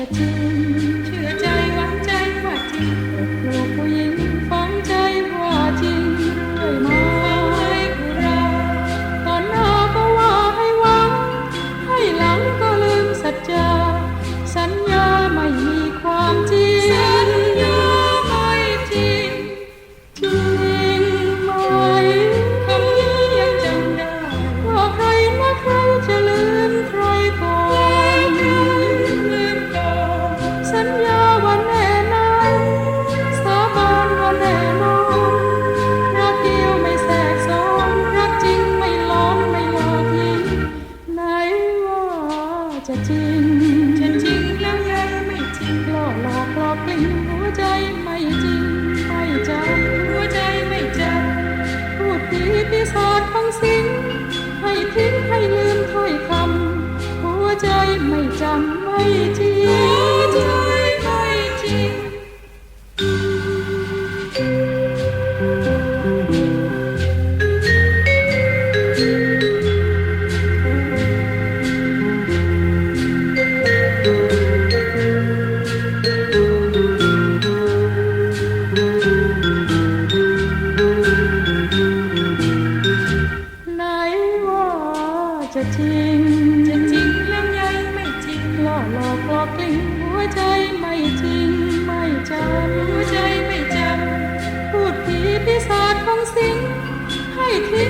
a. คิดให้ลืมถ้อยคำหัวใจไม่จำไม่จริงไม่จริง ริงจะจริงเรื่องใหญ่ไม่จริงหล่อหลอกลอกกลิ้งหัวใจไม่จริงไม่จำหัวใจไม่จำพูดผีพิศาจของสิงให้ทิ้ง